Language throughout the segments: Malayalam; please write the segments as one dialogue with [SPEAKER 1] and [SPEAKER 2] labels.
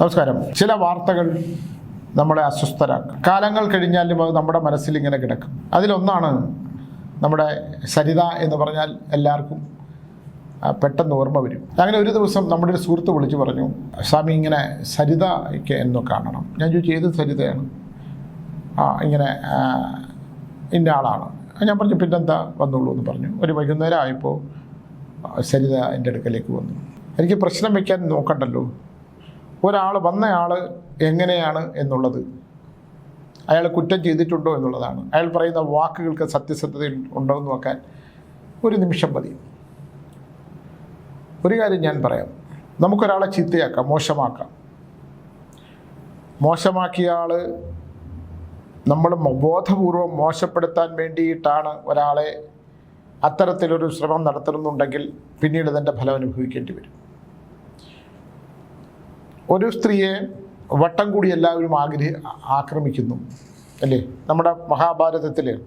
[SPEAKER 1] നമസ്കാരം. ചില വാർത്തകൾ നമ്മളെ അസ്വസ്ഥരാക്കും. കാലങ്ങൾ കഴിഞ്ഞാലും അത് നമ്മുടെ മനസ്സിൽ ഇങ്ങനെ കിടക്കും. അതിലൊന്നാണ് നമ്മുടെ സരിത എന്ന് പറഞ്ഞാൽ എല്ലാവർക്കും പെട്ടെന്ന് ഓർമ്മ വരും. അങ്ങനെ ഒരു ദിവസം നമ്മുടെ ഒരു സുഹൃത്ത് വിളിച്ചു പറഞ്ഞു സ്വാമി ഇങ്ങനെ സരിതയ്ക്ക് എന്ന് കാണണം. ഞാൻ ചോദിച്ചു ഏത് സരിതയാണ്? ആ ഇങ്ങനെ ഇന്ന ആളാണ്. ഞാൻ പറഞ്ഞു പിന്നെന്താ വന്നോളൂ എന്ന് പറഞ്ഞു. ഒരു വൈകുന്നേരം ആയപ്പോൾ സരിത എന്റെ അടുക്കലേക്ക് വന്നു. എനിക്ക് പ്രശ്നം വയ്ക്കാൻ നോക്കണ്ടല്ലോ. ഒരാൾ വന്നയാൾ എങ്ങനെയാണ് എന്നുള്ളത്. അയാൾ കുറ്റം ചെയ്തിട്ടുണ്ടോ എന്നുള്ളതാണ്. അയാൾ പറയുന്ന വാക്കുകൾക്ക് സത്യസന്ധത ഉണ്ടോ എന്ന് നോക്കാൻ ഒരു നിമിഷം മതി. ഒരു കാര്യം ഞാൻ പറയാം. നമുക്കൊരാളെ ചീത്തയാക്കാം മോശമാക്കാം. മോശമാക്കിയ ആൾ നമ്മൾ ബോധപൂർവം മോശപ്പെടുത്താൻ വേണ്ടിയിട്ടാണ് ഒരാളെ അത്തരത്തിലൊരു ശ്രമം നടത്തുന്നുണ്ടെങ്കിൽ പിന്നീട് ഇതിന്റെ ഫലം അനുഭവിക്കേണ്ടി വരും. ഒരു സ്ത്രീയെ വട്ടം കൂടി എല്ലാവരും ആഗ്രഹി ആക്രമിക്കുന്നു അല്ലേ? നമ്മുടെ മഹാഭാരതത്തിൽ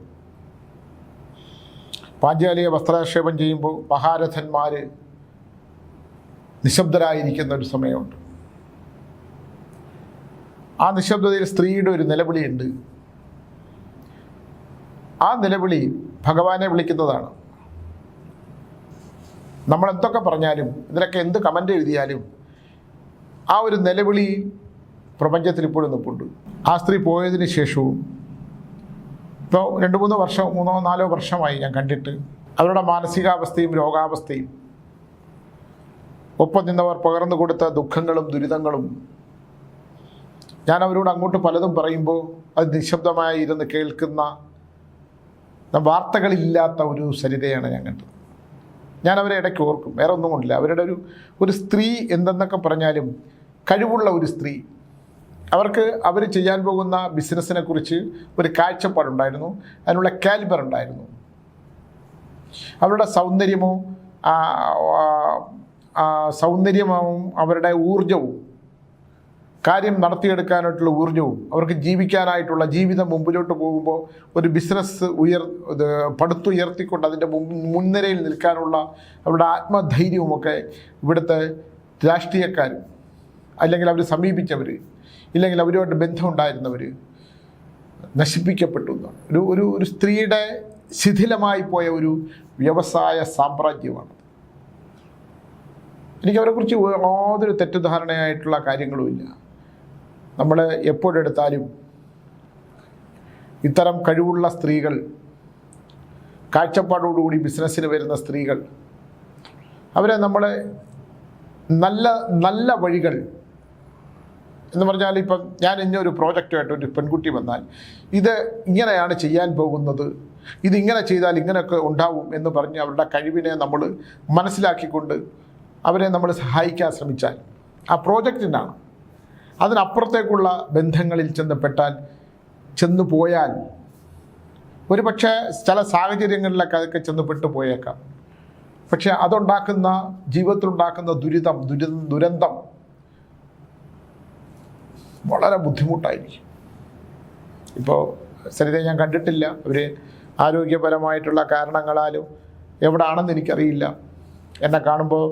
[SPEAKER 1] പാഞ്ചാലിയെ വസ്ത്രാക്ഷേപം ചെയ്യുമ്പോൾ മഹാരഥന്മാർ നിശബ്ദരായിരിക്കുന്ന ഒരു സമയമുണ്ട്. ആ നിശബ്ദതയിൽ സ്ത്രീയുടെ ഒരു നിലവിളിയുണ്ട്. ആ നിലവിളി ഭഗവാനെ വിളിക്കുന്നതാണ്. നമ്മൾ എന്തൊക്കെ പറഞ്ഞാലും ഇതിലൊക്കെ എന്ത് കമന്റ് എഴുതിയാലും ആ ഒരു നിലവിളി പ്രപഞ്ചത്തിൽ ഇപ്പോഴും നിൽപ്പുണ്ട്. ആ സ്ത്രീ പോയതിന് ശേഷവും ഇപ്പോൾ രണ്ട് മൂന്ന് വർഷം മൂന്നോ നാലോ വർഷമായി ഞാൻ കണ്ടിട്ട് അവരുടെ മാനസികാവസ്ഥയും രോഗാവസ്ഥയും ഒപ്പം നിന്നവർ പകർന്നു കൊടുത്ത ദുഃഖങ്ങളും ദുരിതങ്ങളും ഞാൻ അവരോട് അങ്ങോട്ട് പലതും പറയുമ്പോൾ അത് നിശബ്ദമായി ഇരുന്ന് കേൾക്കുന്ന വാർത്തകളില്ലാത്ത ഒരു സരിതയാണ് ഞാൻ കണ്ടത്. ഞാൻ അവരെ ഇടയ്ക്ക് ഓർക്കും. വേറെ ഒന്നും കൊണ്ടില്ല. അവരുടെ ഒരു ഒരു സ്ത്രീ എന്തെന്നൊക്കെ പറഞ്ഞാലും കഴിവുള്ള ഒരു സ്ത്രീ. അവർക്ക് അവർ ചെയ്യാൻ പോകുന്ന ബിസിനസ്സിനെ കുറിച്ച് ഒരു കാഴ്ചപ്പാടുണ്ടായിരുന്നു. അതിനുള്ള കാലിബർ ഉണ്ടായിരുന്നു. അവരുടെ സൗന്ദര്യമോ സൗന്ദര്യമാവും അവരുടെ ഊർജവും കാര്യം നടത്തിയെടുക്കാനായിട്ടുള്ള ഊർജവും അവർക്ക് ജീവിക്കാനായിട്ടുള്ള ജീവിതം മുമ്പിലോട്ട് പോകുമ്പോൾ ഒരു ബിസിനസ് ഉയർ ഇത് പടുത്തുയർത്തിക്കൊണ്ട് അതിന്റെ മുൻനിരയിൽ നിൽക്കാനുള്ള അവരുടെ ആത്മധൈര്യവുമൊക്കെ ഇവിടുത്തെ രാഷ്ട്രീയക്കാരും അല്ലെങ്കിൽ അവർ സമീപിച്ചവർ ഇല്ലെങ്കിൽ അവരുമായിട്ട് ബന്ധമുണ്ടായിരുന്നവർ നശിപ്പിക്കപ്പെട്ടു. എന്നാണ് ഒരു ഒരു ഒരു സ്ത്രീയുടെ ശിഥിലമായി പോയ ഒരു വ്യവസായ സാമ്രാജ്യമാണ്. എനിക്ക് അവരെക്കുറിച്ച് യാതൊരു തെറ്റിദ്ധാരണയായിട്ടുള്ള കാര്യങ്ങളുമില്ല നമ്മൾ എപ്പോഴെടുത്താലും ഇത്തരം കഴിവുള്ള സ്ത്രീകൾ കാഴ്ചപ്പാടോടുകൂടി ബിസിനസ്സിന് വരുന്ന സ്ത്രീകൾ അവരെ നമ്മൾ നല്ല നല്ല വഴികൾ എന്ന് പറഞ്ഞാൽ ഇപ്പം ഞാൻ ഇന്ന ഒരു പ്രോജക്റ്റുമായിട്ട് ഒരു പെൺകുട്ടി വന്നാൽ ഇത് ഇങ്ങനെയാണ് ചെയ്യാൻ പോകുന്നത് ഇതിങ്ങനെ ചെയ്താൽ ഇങ്ങനെയൊക്കെ ഉണ്ടാവും എന്ന് പറഞ്ഞ് അവരുടെ കഴിവിനെ നമ്മൾ മനസ്സിലാക്കിക്കൊണ്ട് അവരെ നമ്മൾ സഹായിക്കാൻ ശ്രമിച്ചാൽ ആ പ്രോജക്റ്റിനാണ്. അതിനപ്പുറത്തേക്കുള്ള ബന്ധങ്ങളിൽ ചെന്നപ്പെട്ടാൽ ചെന്നു പോയാൽ ഒരു പക്ഷേ ചില സാഹചര്യങ്ങളിലൊക്കെ അതൊക്കെ ചെന്നപ്പെട്ട് പോയേക്കാം. പക്ഷെ അതുണ്ടാക്കുന്ന ജീവിതത്തിലുണ്ടാക്കുന്ന ദുരിതം ദുരി ദുരന്തം വളരെ ബുദ്ധിമുട്ടായിരിക്കും. ഇപ്പോൾ സരിതയെ ഞാൻ കണ്ടിട്ടില്ല. അവർ ആരോഗ്യപരമായിട്ടുള്ള കാരണങ്ങളാലും എവിടാണെന്ന് എനിക്കറിയില്ല. എന്നെ കാണുമ്പോൾ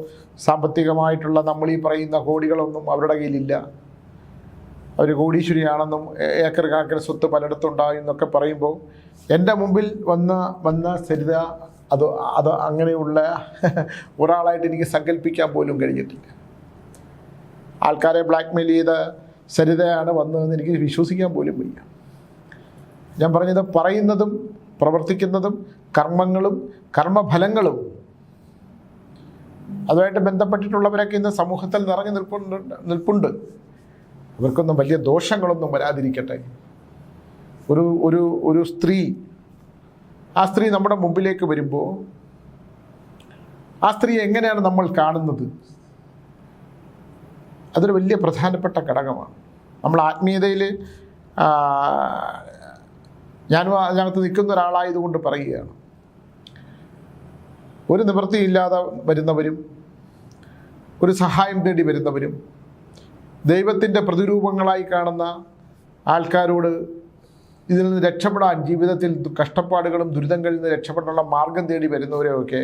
[SPEAKER 1] സാമ്പത്തികമായിട്ടുള്ള നമ്മൾ ഈ പറയുന്ന കോടികളൊന്നും അവരുടെ കയ്യിലില്ല. അവർ കോടീശ്വരിയാണെന്നും ഏക്കർ കണക്കിന് സ്വത്ത് പലയിടത്തുണ്ടാകും എന്നൊക്കെ പറയുമ്പോൾ എന്റെ മുമ്പിൽ വന്ന വന്ന സരിത അത് അത് അങ്ങനെയുള്ള ഒരാളായിട്ട് എനിക്ക് സങ്കല്പിക്കാൻ പോലും കഴിഞ്ഞിട്ടില്ല. ആൾക്കാരെ ബ്ലാക്ക്മെയിൽ ചെയ്ത സരിതയാണ് വന്നതെന്ന് എനിക്ക് വിശ്വസിക്കാൻ പോലും വയ്യ. ഞാൻ പറഞ്ഞത് പറയുന്നതും പ്രവർത്തിക്കുന്നതും കർമ്മങ്ങളും കർമ്മഫലങ്ങളും അതുമായിട്ട് ബന്ധപ്പെട്ടിട്ടുള്ളവരൊക്കെ ഇന്ന് സമൂഹത്തിൽ നിറഞ്ഞു നിൽപ്പുണ്ട് നിൽപ്പുണ്ട്. അവർക്കൊന്നും വലിയ ദോഷങ്ങളൊന്നും വരാതിരിക്കട്ടെ. ഒരു ഒരു ഒരു സ്ത്രീ ആ സ്ത്രീ നമ്മുടെ മുമ്പിലേക്ക് വരുമ്പോൾ ആ സ്ത്രീ എങ്ങനെയാണ് നമ്മൾ കാണുന്നത്? അതൊരു വലിയ പ്രധാനപ്പെട്ട ഘടകമാണ്. നമ്മൾ ആത്മീയതയിൽ ഞാനും അതിനകത്ത് നിൽക്കുന്ന ഒരാളായതുകൊണ്ട് പറയുകയാണ്. ഒരു നിവൃത്തിയില്ലാതെ വരുന്നവരും ഒരു സഹായം തേടി വരുന്നവരും ദൈവത്തിന്റെ പ്രതിരൂപങ്ങളായി കാണുന്ന ആൾക്കാരോട് ഇതിൽ നിന്ന് രക്ഷപ്പെടാൻ ജീവിതത്തിൽ കഷ്ടപ്പാടുകളും ദുരിതങ്ങളിൽ നിന്ന് രക്ഷപ്പെടാനുള്ള മാർഗം തേടി വരുന്നവരെയൊക്കെ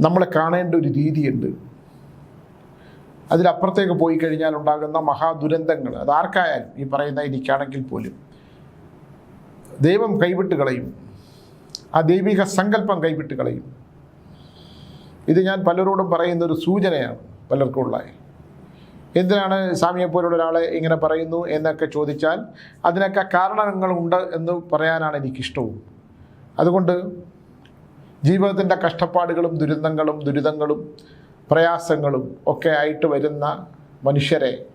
[SPEAKER 1] നമ്മളെ കാണേണ്ട ഒരു രീതിയുണ്ട്. അതിലപ്പുറത്തേക്ക് പോയി കഴിഞ്ഞാൽ ഉണ്ടാകുന്ന മഹാദുരന്തങ്ങൾ. അതാർക്കായാലും ഈ പറയുന്ന എനിക്കാണെങ്കിൽ പോലും. ദൈവം കൈവിട്ട് കളയും. ആ ദൈവിക സങ്കല്പം കൈവിട്ട് കളയും. ഇത് ഞാൻ പലരോടും പറയുന്ന ഒരു സൂചനയാണ് പലർക്കും എന്തിനാണ് സ്വാമിയെ പോലുള്ള ഒരാളെ ഇങ്ങനെ പറയുന്നു എന്നൊക്കെ ചോദിച്ചാൽ അതിനൊക്കെ കാരണങ്ങളുണ്ട് എന്ന് പറയാനാണ് എനിക്കിഷ്ടവും. അതുകൊണ്ട് ജീവിതത്തിന്റെ കഷ്ടപ്പാടുകളും ദുരന്തങ്ങളും ദുരിതങ്ങളും പ്രയാസങ്ങളും ഒക്കെ ആയിട്ട് വരുന്ന മനുഷ്യരെ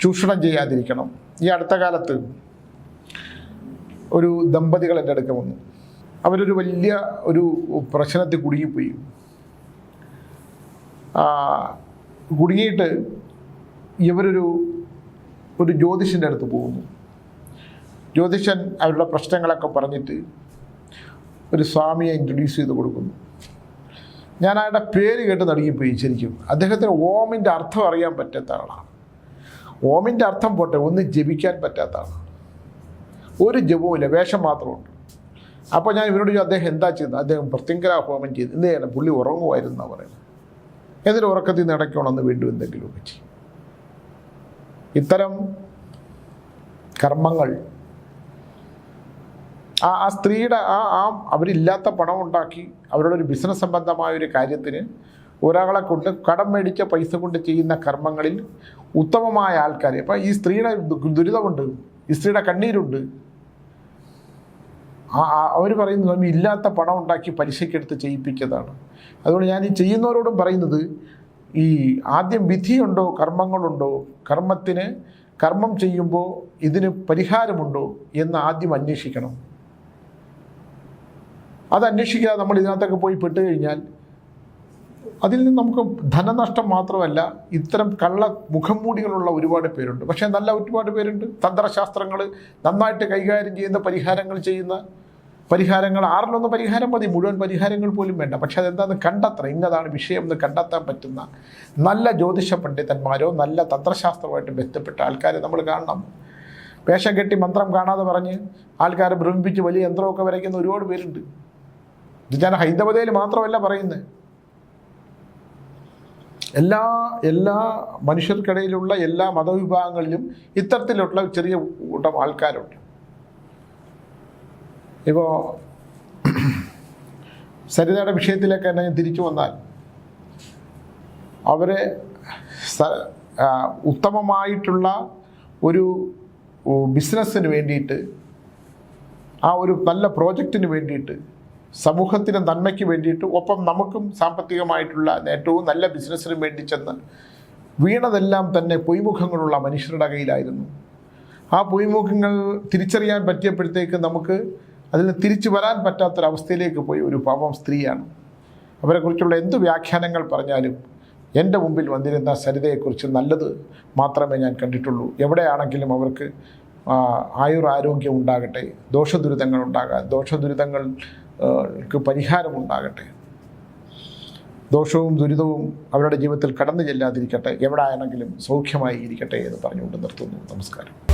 [SPEAKER 1] ചൂഷണം ചെയ്യാതിരിക്കണം. ഈ അടുത്ത കാലത്ത് ഒരു ദമ്പതികൾ എന്റെ അടുക്ക വന്നു. അവരൊരു വലിയ ഒരു പ്രശ്നത്തിൽ കുടുങ്ങിപ്പോയി. കുടുങ്ങിയിട്ട് ഇവരൊരു ഒരു ജ്യോതിഷന്റെ അടുത്ത് പോകുന്നു. ജ്യോതിഷൻ അവരുടെ പ്രശ്നങ്ങളൊക്കെ പറഞ്ഞിട്ട് ഒരു സ്വാമിയെ ഇൻട്രൊഡ്യൂസ് ചെയ്ത് കൊടുക്കുന്നു. ഞാൻ അയാളുടെ പേര് കേട്ട് നടുങ്ങിപ്പോയി ശരിക്കും. അദ്ദേഹത്തിന് ഓമിന്റെ അർത്ഥം അറിയാൻ പറ്റാത്ത ആളാണ് ഓമിന്റെ അർത്ഥം പോട്ടെ ഒന്ന് ജപിക്കാൻ പറ്റാത്ത ആളാണ് ഒരു ജപവുമില്ല വേഷം മാത്രമുണ്ട്. അപ്പോൾ ഞാൻ ഇവരോട് അദ്ദേഹം എന്താ ചെയ്യുന്നത്? അദ്ദേഹം പ്രത്യങ്കര ഹോമം ചെയ്തു എന്ത് ചെയ്യണം പുള്ളി ഉറങ്ങുമായിരുന്നു എന്നാണ് പറയുന്നത്. എന്നിട്ട് ഉറക്കത്തിൽ നിന്ന് ഇടയ്ക്കണമെന്ന് വീണ്ടും എന്തെങ്കിലുമൊക്കെ ചെയ്യും. ഇത്തരം കർമ്മങ്ങൾ ആ ആ സ്ത്രീയുടെ ആ ആ അവരില്ലാത്ത പണം ഉണ്ടാക്കി അവരുടെ ഒരു ബിസിനസ് സംബന്ധമായ ഒരു കാര്യത്തിന് ഒരാളെ കൊണ്ട് കടം മേടിച്ച പൈസ കൊണ്ട് ചെയ്യുന്ന കർമ്മങ്ങളിൽ ഉത്തമമായ ആൾക്കാർ അപ്പം ഈ സ്ത്രീയുടെ ദുരിതമുണ്ട്. ഈ സ്ത്രീയുടെ കണ്ണീരുണ്ട്. അവർ പറയുന്നത് നമ്മൾ ഇല്ലാത്ത പണം ഉണ്ടാക്കി പലിശയ്ക്കെടുത്ത് ചെയ്യിപ്പിച്ചതാണ്. അതുകൊണ്ട് ഞാൻ ഈ ചെയ്യുന്നവരോടും പറയുന്നത് ഈ ആദ്യം വിധിയുണ്ടോ കർമ്മങ്ങളുണ്ടോ കർമ്മത്തിന് കർമ്മം ചെയ്യുമ്പോൾ ഇതിന് പരിഹാരമുണ്ടോ എന്ന് ആദ്യം അന്വേഷിക്കണം. അത് അന്വേഷിക്കാതെ നമ്മൾ ഇതിനകത്തൊക്കെ പോയി പെട്ട് കഴിഞ്ഞാൽ അതിൽ നിന്ന് നമുക്ക് ധനനഷ്ടം മാത്രമല്ല ഇത്തരം കള്ള മുഖംമൂടികളുള്ള ഒരുപാട് പേരുണ്ട്. പക്ഷേ നല്ല ഒരുപാട് പേരുണ്ട്. തന്ത്രശാസ്ത്രങ്ങൾ നന്നായിട്ട് കൈകാര്യം ചെയ്യുന്ന പരിഹാരങ്ങൾ ചെയ്യുന്ന പരിഹാരങ്ങൾ ആറിലൊന്ന് പരിഹാരം മതി മുഴുവൻ പരിഹാരങ്ങൾ പോലും വേണ്ട. പക്ഷെ അതെന്താണെന്ന് കണ്ടെത്തണം. ഇന്നതാണ് വിഷയം എന്ന് കണ്ടെത്താൻ പറ്റുന്ന നല്ല ജ്യോതിഷ പണ്ഡിതന്മാരോ നല്ല തന്ത്രശാസ്ത്രമായിട്ട് ബന്ധപ്പെട്ട ആൾക്കാരെ നമ്മൾ കാണണം. വേഷം കെട്ടി മന്ത്രം കാണാതെ പറഞ്ഞ് ആൾക്കാരെ ഭ്രമിപ്പിച്ച് വലിയ യന്ത്രമൊക്കെ വരയ്ക്കുന്ന ഒരുപാട് പേരുണ്ട്. ഇത് ഞാൻ ഹൈന്ദവതയിൽ മാത്രമല്ല പറയുന്നത് എല്ലാ എല്ലാ മനുഷ്യർക്കിടയിലുള്ള എല്ലാ മതവിഭാഗങ്ങളിലും ഇത്തരത്തിലുള്ള ചെറിയ കൂട്ടം ആൾക്കാരുണ്ട്. ഇപ്പോൾ സരിതയുടെ വിഷയത്തിലേക്ക് തന്നെ തിരിച്ചു വന്നാൽ അവരെ ഉത്തമമായിട്ടുള്ള ഒരു ബിസിനസ്സിന് വേണ്ടിയിട്ട് ആ ഒരു നല്ല പ്രോജക്റ്റിന് വേണ്ടിയിട്ട് സമൂഹത്തിന് നന്മയ്ക്ക് വേണ്ടിയിട്ട് ഒപ്പം നമുക്കും സാമ്പത്തികമായിട്ടുള്ള നേട്ടവും നല്ല ബിസിനസ്സിനും വേണ്ടി ചെന്ന് വീണതെല്ലാം തന്നെ പൊയ്മുഖങ്ങളുള്ള മനുഷ്യരുടെ കയ്യിലായിരുന്നു. ആ പൊയ്മുഖങ്ങൾ തിരിച്ചറിയാൻ പറ്റിയപ്പോഴത്തേക്ക് നമുക്ക് അതിൽ തിരിച്ചു വരാൻ പറ്റാത്തൊരവസ്ഥയിലേക്ക് പോയി ഒരു പാവം സ്ത്രീയാണ്. അവരെക്കുറിച്ചുള്ള എന്ത് വ്യാഖ്യാനങ്ങൾ പറഞ്ഞാലും എന്റെ മുമ്പിൽ വന്നിരുന്ന സരിതയെക്കുറിച്ച് നല്ലത് മാത്രമേ ഞാൻ കണ്ടിട്ടുള്ളൂ. എവിടെയാണെങ്കിലും അവർക്ക് ആയുർ ആരോഗ്യം ഉണ്ടാകട്ടെ ദോഷദുരിതങ്ങൾ ഉണ്ടാകാൻ ദോഷദുരിതങ്ങൾക്ക് പരിഹാരമുണ്ടാകട്ടെ. ദോഷവും ദുരിതവും അവരുടെ ജീവിതത്തിൽ കടന്നു ചെല്ലാതിരിക്കട്ടെ എവിടെ ആണെങ്കിലും സൗഖ്യമായി ഇരിക്കട്ടെ എന്ന് പറഞ്ഞുകൊണ്ട് നിർത്തുന്നു. നമസ്കാരം.